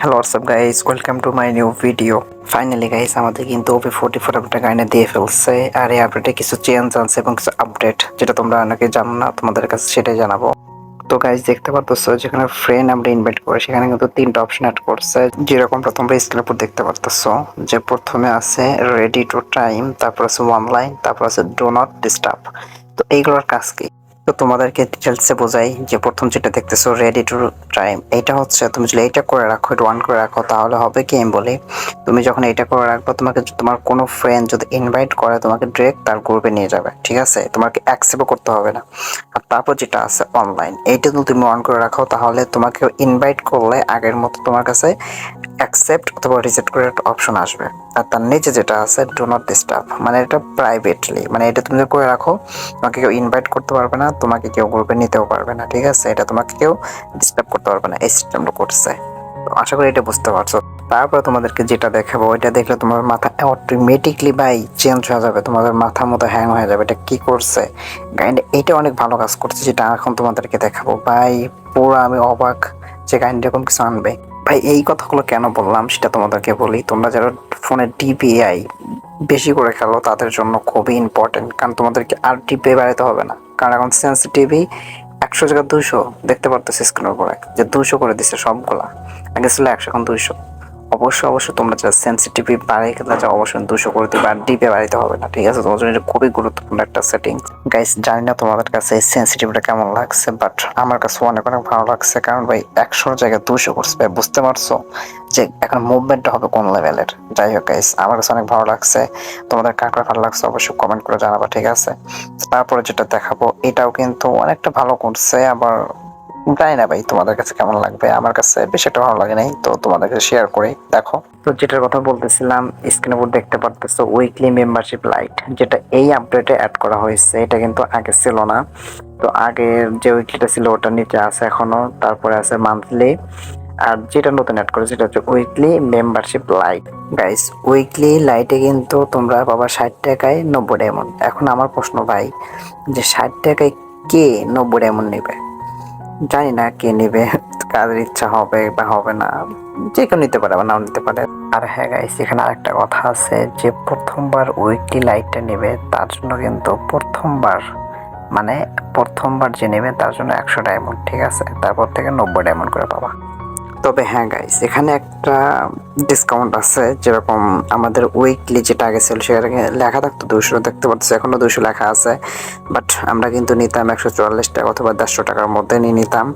Hello WhatsApp guys welcome to my new video finally guys আমাদের কিন্তু OP forty four update গাইনে দিয়ে ফেলছে। আর এই আপডেটে কিছু চেঞ্জ আনছে এবং কিছু আপডেট যেটা তোমরা অনেকে জানো না, তোমাদের কাছে সেটাই জানাব। তো গাইস দেখতে পারতেছো, যেখানে ফ্রেন্ড আমরা ইনভাইট করে, সেখানে কিন্তু তিনটা অপশন অ্যাড করছে। যেরকমটা তোমরা স্ক্রিনের উপর দেখতে পারতেছো, যে প্রথমে আছে রেডি টু টাইম তারপর আছে লাইন তারপর আছে ডো নট ডিস্টার্ব তো এইগুলোর কাজ কি? তো তোমাদেরকে ডিটেলসে বোঝাই যে প্রথম যেটা দেখতেছো রেডি টু টাইম এটা হচ্ছে তুমি যদি এটা করে রাখো, এটা অন করে রাখো, তাহলে হবে কি আমি বলি, তুমি যখন এটা করে রাখব, তোমাকে তোমার কোনো ফ্রেন্ড যদি ইনভাইট করে, তোমাকে ডিরেক্ট তার গ্রুপে নিয়ে যাবে, ঠিক আছে? তোমাকে অ্যাকসেপ্ট করতে হবে না। আর তারপর যেটা আছে অনলাইন এইটা যদি তুমি অন করে রাখো, তাহলে তোমাকে ইনভাইট করলে আগের মতো তোমার কাছে অ্যাকসেপ্ট অথবা রিজেক্ট করে একটা অপশন আসবে। আর তার নিচে যেটা আছে ডো নট ডিস্টার্ব মানে এটা প্রাইভেটলি মানে এটা তুমি করে রাখো, তোমাকে কেউ ইনভাইট করতে পারবে না, তোমাকে কেউ গ্রুপে নিতেও পারবে না, ঠিক আছে? এটা তোমাকে কেউ ডিস্টার্ব করতে পারবে না, এই সিস্টেমটা করছে। তো আশা করি এটা বুঝতে পারছ। তারপরে তোমাদেরকে যেটা দেখাবো ওইটা দেখলে তোমার মাথা অটোমেটিকলি বাই চেঞ্জ হয়ে যাবে, তোমাদের মাথা মতো হ্যাং হয়ে যাবে, এটা কি করছে? গাইন্ড এটা অনেক ভালো কাজ করছে, যেটা এখন তোমাদেরকে দেখাবো। ভাই, পুরো আমি অবাক যে গাইন্ড এরকম কিছু আনবে। ভাই, এই কথাগুলো কেন বললাম সেটা তোমাদেরকে বলি। তোমরা যারা ফোনে ডিপিআই বেশি করে খেলো, তাদের জন্য খুবই ইম্পর্টেন্ট কারণ তোমাদেরকে আর ডিপিআই বাড়াতে হবে না। কারণ এখন সেন্সিটিভি একশো জায়গা দুশো দেখতে পারতো স্ক্রিনের উপরে যে দুশো করে দিচ্ছে সবগুলা। আগে ছিল একশো এখন দুইশো। অবশ্যই অবশ্যই তোমরা যা সেন্সিটিভি বাড়িয়ে খেলে যা অবশ্যই দুশো করে দিবে, আর ডিপে বাড়িতে হবে না, ঠিক আছে? তোমার জন্য এটা খুবই গুরুত্বপূর্ণ একটা সেটিং গাইস জানি না তোমাদের কাছে এই সেন্সিটিভিটা কেমন লাগছে বাট আমার কাছে অনেক অনেক ভালো লাগছে, কারণ ভাই, একশোর জায়গায় দুশো করছে ভাই, বুঝতে পারছ যে এখন মুভমেন্টটা হবে কোন লেভেলের যাই হোক গাইস আমার কাছে অনেক ভালো লাগছে। তোমাদের কাঁকড়া ভালো লাগছে অবশ্যই কমেন্ট করে জানাবা, ঠিক আছে? তারপরে যেটা দেখাবো, এটাও কিন্তু অনেকটা ভালো করছে আবার জানি না ভাই, তোমাদের কাছে কেমন লাগবে? আমার কাছে বেশ একটা ভালো লাগে নাই, তো তোমাদের কাছে শেয়ার করি, দেখো। তো যেটার কথা বলতেছিলাম স্ক্রিনের উপর দেখতে পারতেছো উইকলি মেম্বারশিপ লাইট যেটা এই আপডেটে অ্যাড করা হয়েছে, এটা কিন্তু আগে ছিল না। তো আগের যে উইকলিটা ছিল, ওটা নিচে আছে এখনও, তারপরে আছে মান্থলি আর যেটা নতুন অ্যাড করেছে, সেটা হচ্ছে weekly membership light guys weekly লাইটে কিন্তু তোমরা পাবা ষাট টাকায় নব্বই ডায়মন্ড এখন আমার প্রশ্ন ভাই, যে ষাট টাকায় কে নব্বই ডায়মন্ড নেবে? জানি না কে নেবে, কাদের ইচ্ছা হবে বা হবে না। যে কেউ নিতে পারে বা নাও নিতে পারে। আর হ্যাঁ গাইস এখানে আরেকটা কথা আছে যে, প্রথমবার উইকলি লাইটটা নেবে, তার জন্য কিন্তু প্রথমবার মানে প্রথমবার যে নেবে, তার জন্য একশো ডায়মন্ড ঠিক আছে? তারপর থেকে নব্বই ডায়মন্ড করে পাবা। তবে হ্যাঁ গাইস এখানে একটা ডিসকাউন্ট আছে, যেরকম আমাদের উইকলি যেটা আগে ছিল সেখানে লেখা থাকতো দুশো দেখতে পাচ্ছি এখনও দুশো লেখা আছে বাট আমরা কিন্তু নিতাম একশো চুয়াল্লিশ টাকা অথবা দেড়শো টাকার মধ্যে নিয়ে নিতাম।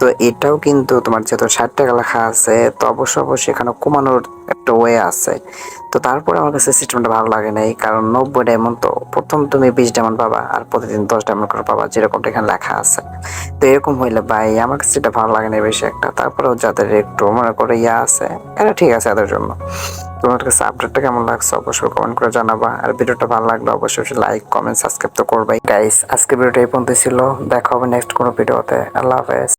তো এটাও কিন্তু তোমার যেহেতু ষাট টাকা লেখা আছে, তো অবশ্যই অবশ্যই এখানে কমানোর একটা ওয়ে আছে। তো তারপরে আমার কাছে সিস্টেমটা ভালো লাগে নাই, কারণ নব্বই ডায়মন্ড তো প্রথম তুমি বিশ ডায়মন্ড পাবা আর প্রতিদিন দশ ডায়মন্ড করে পাবা, যেরকমটা এখানে লেখা আছে। তো এরকম হইলে ভাই, আমার কাছে এটা ভালো লাগে না বেশি একটা। তারপরেও যাদের একটু মনে করে ইয়া আছে। এটা ঠিক আছে এদের জন্য। তোমার কাছে আপডেটটা কেমন লাগছে অবশ্যই কমেন্ট করে জানাবা। আর ভিডিওটা ভালো লাগলে অবশ্যই লাইক কমেন্ট সাবস্ক্রাইব তো করবাই। গাইস আজকে ভিডিওটা এই পর্যন্ত ছিল। দেখা হবে নেক্সট কোনো ভিডিওতে আল্লাহ হাফেজ।